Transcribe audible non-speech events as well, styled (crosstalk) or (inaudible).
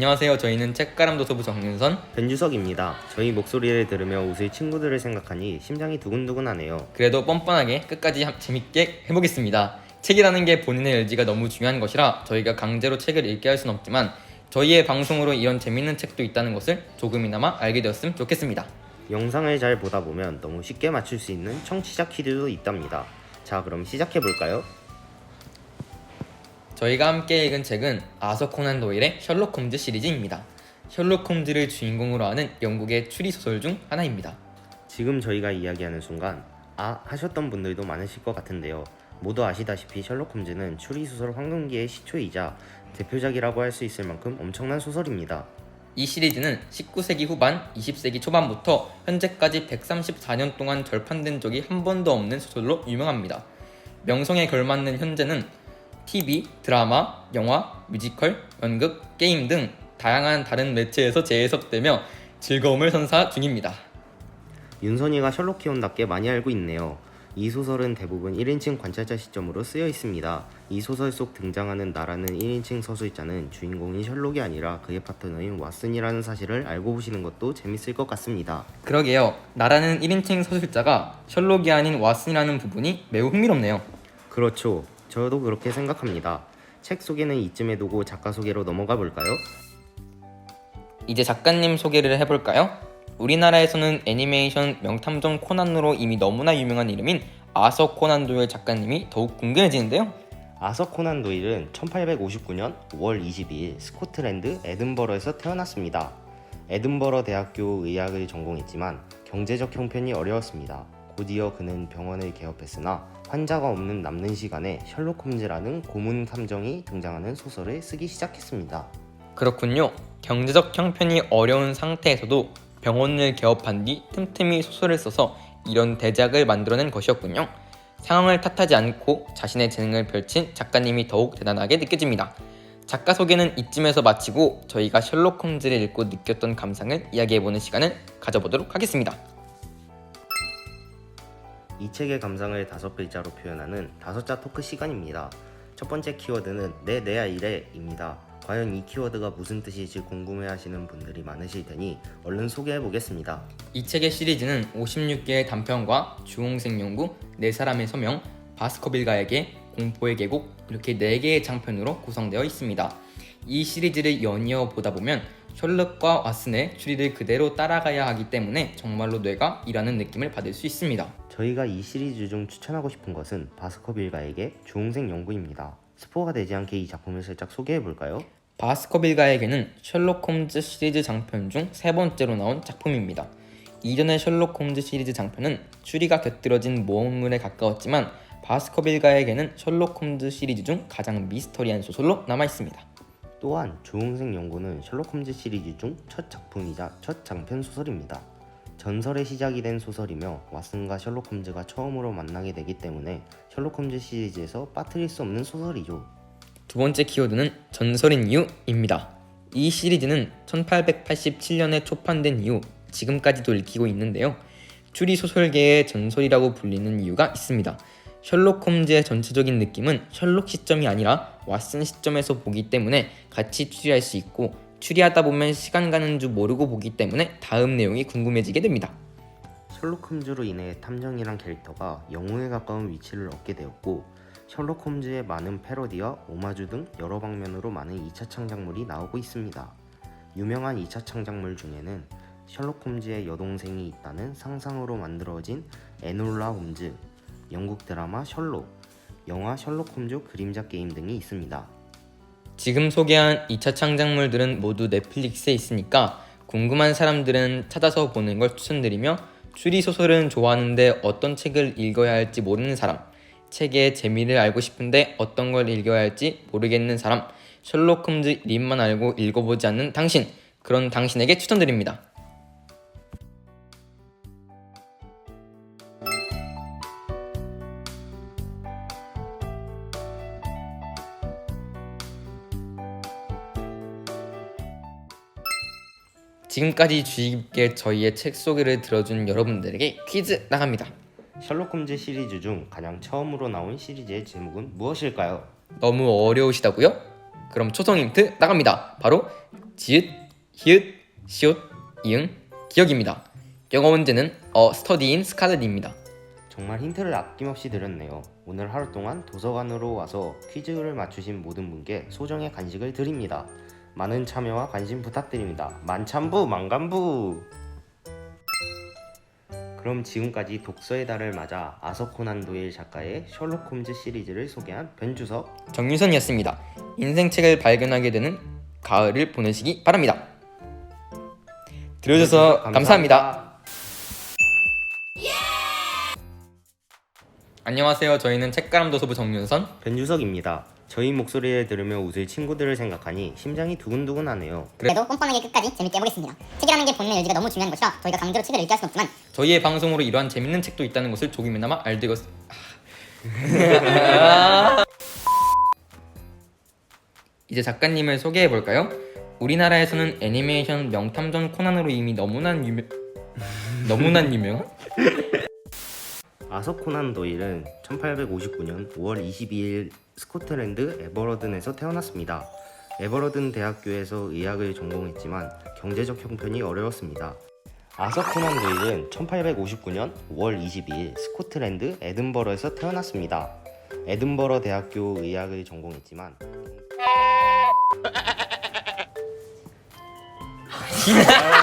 안녕하세요. 저희는 책가람 도서부 정윤선. 변주석입니다. 저희 목소리를 들으며 웃을 친구들을 생각하니 심장이 두근두근하네요. 그래도 뻔뻔하게 끝까지 함- 재밌게 해보겠습니다. 책이라는 게 본인의 의지가 너무 중요한 것이라 저희가 강제로 책을 읽게 할 수는 없지만 저희의 방송으로 이런 재밌는 책도 있다는 것을 조금이나마 알게 되었으면 좋겠습니다. 영상을 잘 보다 보면 너무 쉽게 맞출 수 있는 청취자 퀴즈도 있답니다. 자, 그럼 시작해 볼까요? 저희가 함께 읽은 책은 아서 코난 도일의 셜록 홈즈 시리즈입니다. 셜록 홈즈를 주인공으로 하는 영국의 추리 소설 중 하나입니다. 지금 저희가 이야기하는 순간 아 하셨던 분들도 많으실 것 같은데요. 모두 아시다시피 셜록 홈즈는 추리 소설 황금기의 시초이자 대표작이라고 할 수 있을 만큼 엄청난 소설입니다. 이 시리즈는 19세기 후반, 20세기 초반부터 현재까지 134년 동안 절판된 적이 한 번도 없는 소설로 유명합니다. 명성에 걸맞는 현재는 TV, 드라마, 영화, 뮤지컬, 연극, 게임 등 다양한 다른 매체에서 재해석되며 즐거움을 선사 중입니다. 윤선이가 셜록 키온답게 많이 알고 있네요. 이 소설은 대부분 1인칭 관찰자 시점으로 쓰여 있습니다. 이 소설 속 등장하는 나라는 1인칭 서술자는 주인공인 셜록이 아니라 그의 파트너인 왓슨이라는 사실을 알고 보시는 것도 재밌을 것 같습니다. 그러게요. 나라는 1인칭 서술자가 셜록이 아닌 왓슨이라는 부분이 매우 흥미롭네요. 그렇죠. 저도 그렇게 생각합니다. 책 소개는 이쯤에 두고 작가 소개로 넘어가 볼까요? 이제 작가님 소개를 해볼까요? 우리나라에서는 애니메이션 명탐정 코난으로 이미 너무나 유명한 이름인 아서 코난 도일 작가님이 더욱 궁금해지는데요. 아서 코난 도일은 1859년 5월 22일 스코틀랜드 에든버러에서 태어났습니다. 에든버러 대학교 의학을 전공했지만 경제적 형편이 어려웠습니다. 곧이어 그는 병원을 개업했으나 환자가 없는 남는 시간에 셜록 홈즈라는 고문 탐정이 등장하는 소설을 쓰기 시작했습니다. 그렇군요. 경제적 형편이 어려운 상태에서도 병원을 개업한 뒤 틈틈이 소설을 써서 이런 대작을 만들어낸 것이었군요. 상황을 탓하지 않고 자신의 재능을 펼친 작가님이 더욱 대단하게 느껴집니다. 작가 소개는 이쯤에서 마치고 저희가 셜록 홈즈를 읽고 느꼈던 감상을 이야기해보는 시간을 가져보도록 하겠습니다. 이 책의 감상을 다섯 글자로 표현하는 다섯자 토크 시간입니다. 첫 번째 키워드는 내 내야 이래입니다. 과연 이 키워드가 무슨 뜻일지 궁금해 하시는 분들이 많으실 테니 얼른 소개해 보겠습니다. 이 책의 시리즈는 56개의 단편과 주홍색 연구, 네 사람의 서명, 바스커빌가에게 공포의 계곡 이렇게 4개의 장편으로 구성되어 있습니다. 이 시리즈를 연이어 보다 보면 셜록과 왓슨의 추리를 그대로 따라가야 하기 때문에 정말로 뇌가 일하는 느낌을 받을 수 있습니다. 저희가 이 시리즈 중 추천하고 싶은 것은 바스커빌가에게 주홍색 연구입니다. 스포가 되지 않게 이 작품을 살짝 소개해 볼까요? 바스커빌가에게는 셜록 홈즈 시리즈 장편 중 세 번째로 나온 작품입니다. 이전의 셜록 홈즈 시리즈 장편은 추리가 곁들여진 모험물에 가까웠지만 바스커빌가에게는 셜록 홈즈 시리즈 중 가장 미스터리한 소설로 남아 있습니다. 또한 주홍색 연구는 셜록 홈즈 시리즈 중 첫 작품이자 첫 장편 소설입니다. 전설의 시작이 된 소설이며 왓슨과 셜록 홈즈가 처음으로 만나게 되기 때문에 셜록 홈즈 시리즈에서 빠뜨릴 수 없는 소설이죠. 두 번째 키워드는 전설인 이유입니다. 이 시리즈는 1887년에 초판된 이후 지금까지도 읽히고 있는데요. 추리 소설계의 전설이라고 불리는 이유가 있습니다. 셜록 홈즈의 전체적인 느낌은 셜록 시점이 아니라 왓슨 시점에서 보기 때문에 같이 추리할 수 있고 추리하다 보면 시간 가는 줄 모르고 보기 때문에 다음 내용이 궁금해지게 됩니다. 셜록 홈즈로 인해 탐정이란 캐릭터가 영웅에 가까운 위치를 얻게 되었고 셜록 홈즈의 많은 패러디와 오마주 등 여러 방면으로 많은 2차 창작물이 나오고 있습니다. 유명한 2차 창작물 중에는 셜록 홈즈의 여동생이 있다는 상상으로 만들어진 에놀라 홈즈, 영국 드라마 셜록, 영화 셜록 홈즈 그림자 게임 등이 있습니다. 지금 소개한 2차 창작물들은 모두 넷플릭스에 있으니까 궁금한 사람들은 찾아서 보는 걸 추천드리며 추리 소설은 좋아하는데 어떤 책을 읽어야 할지 모르는 사람, 책의 재미를 알고 싶은데 어떤 걸 읽어야 할지 모르겠는 사람, 셜록 홈즈 이름만 알고 읽어보지 않는 당신, 그런 당신에게 추천드립니다. 지금까지 주의 깊게 저희의 책 소개를 들어준 여러분들에게 퀴즈 나갑니다. 셜록 홈즈 시리즈 중 가장 처음으로 나온 시리즈의 제목은 무엇일까요? 너무 어려우시다고요? 그럼 초성 힌트 나갑니다. 바로 지읒, 히읗, 시옷, 이응, 기억입니다. 영어 문제는 어 스터디인 스칼렛입니다. 정말 힌트를 아낌없이 드렸네요. 오늘 하루 동안 도서관으로 와서 퀴즈를 맞추신 모든 분께 소정의 간식을 드립니다. 많은 참여와 관심 부탁드립니다. 만참부 만감부. 그럼 지금까지 독서의 달을 맞아 아서 코난 도일 작가의 셜록 홈즈 시리즈를 소개한 변주석 정유선이었습니다. 인생책을 발견하게 되는 가을을 보내시기 바랍니다. 들어주셔서 감사합니다. 안녕하세요. 저희는 책가람 도서부 정윤선. 변주석입니다. 저희 목소리를 들으며 웃을 친구들을 생각하니 심장이 두근두근하네요. 그래도 꼼꼼하게 끝까지 재밌게 해보겠습니다. 책이라는 게 본인의 의지가 너무 중요한 것이라 저희가 강제로 책을 읽게 할 수는 없지만 저희의 방송으로 이러한 재밌는 책도 있다는 것을 조금이나마 알게 되었... (laughs) 이제 작가님을 소개해 볼까요? 우리나라에서는 애니메이션 명탐정 코난으로 이미 너무나 유명 (laughs) 너무나 유명한 아서 코난 도일은 1859년 5월 22일 스코틀랜드 에버러든에서 태어났습니다. 에버러든 대학교에서 의학을 전공했지만 경제적 형편이 어려웠습니다. 아서 코난 도일은 1859년 5월 22일 스코틀랜드 에든버러에서 태어났습니다. 에든버러 대학교 의학을 전공했지만 (laughs)